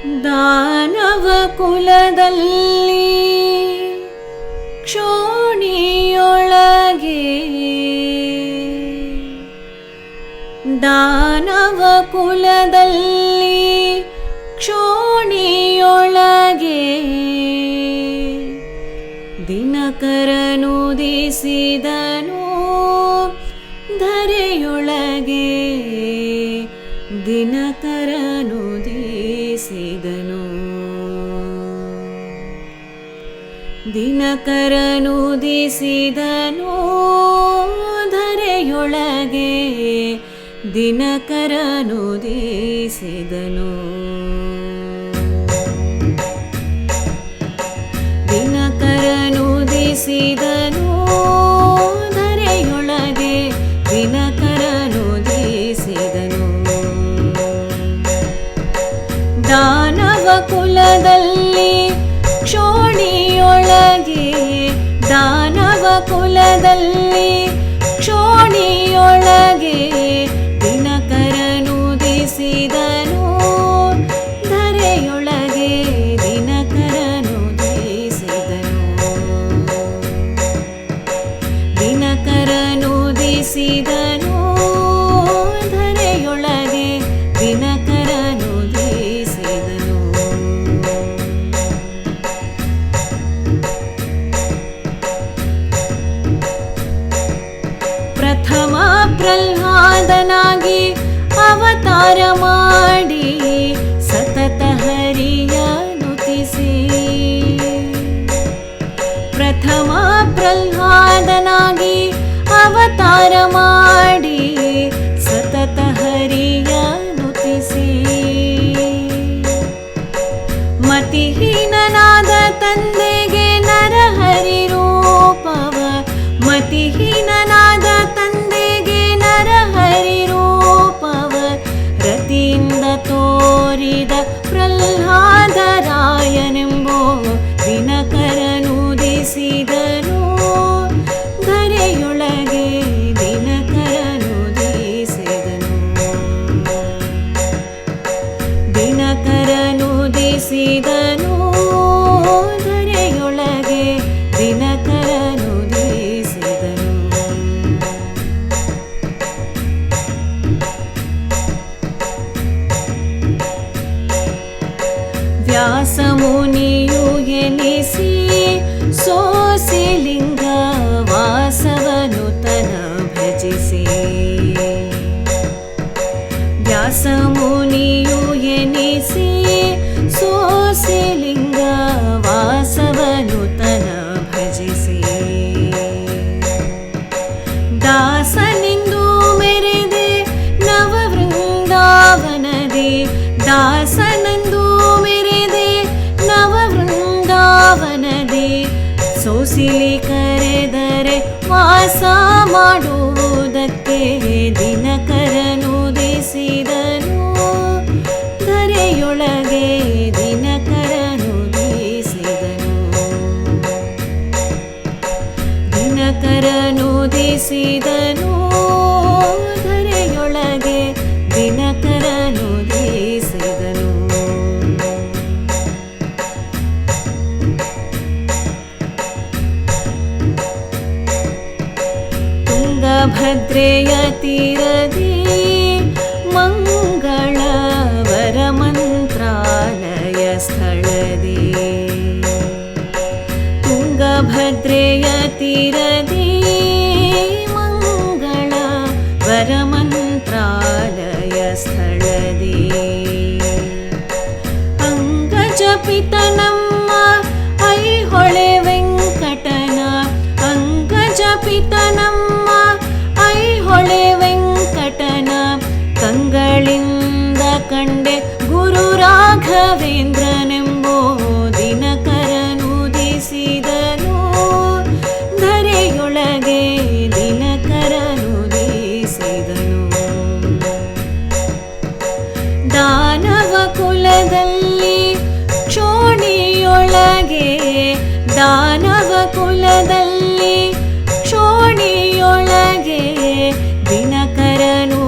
ದಾನವ ಕುಲದಲ್ಲಿ ಕ್ಷೋಣಿಯೊಳಗೆ ದಾನವ ಕುಲದಲ್ಲಿ ಕ್ಷೋಣಿಯೊಳಗೆ ದಿನಕರನುದಿಸಿದನು ಧರೆಯೊಳಗೆ ದಿನಕರನುದಿಸಿದನು ದಿನಕರನುದಿಸಿದನು ಧರೆಯೊಳಗೆ. ದಿನಕರನುದಿಸಿದನು ದಿನಕರನುದಿಸಿದನು ದಾನವ ಕುಲದಲ್ಲಿ ಕ್ಷೋಣಿಯೊಳಗೆ ದಾನವ ಕುಲದಲ್ಲಿ ಕ್ಷೋಣಿಯೊಳಗೆ ದಿನಕರನುದಿಸಿದನು ಅವತಾರ ಮಾಡಿ ಸತತ ಹರಿಯ ನುತಿಸಿ ಪ್ರಥಮ ಪ್ರಹ್ಲಾದನಾಗಿ ಅವತಾರ ಮಾಡಿ ಪ್ರಹ್ಲಾದರಾಯನೆಂಬೋ ದಿನಕರನುದಿಸಿದನು कैलासमुनियु एलिसि सोसिलिङ्ग वासवनुतन भजिसि व्यासमुनियु एलिसि सोसिलिङ्ग वासवनुतन भजिसि दासनिन्दु मेरे दे नववृन्दावनदे दासनन्दु ಸೋಸಿಲಿ ಕರೆದರೆ ವಾಸ ಮಾಡುವುದಕ್ಕೆ ದಿನಕರನು ದಿಸಿದನು. ಕರೆಯೊಳಗೆ ದಿನಕರನು ದಿಸಿದನು. ದಿನಕರನುದಿಸಿದನು ಧರೆಯೊಳಗೆ भद्रे यतीरदि मङ्गलवरमन्त्रालयस्थलदे तुङ्गभद्रे यतीरदि मङ्गलवरमन्त्रालयस्थलदे अङ्गजपितनम् ದಾನವ ಕುಲದಲ್ಲಿ ಕ್ಷೋಣಿಯೊಳಗೆ ದಾನವ ಕುಲದಲ್ಲಿ ಕ್ಷೋಣಿಯೊಳಗೆ ದಿನಕರನುದಿಸಿದನು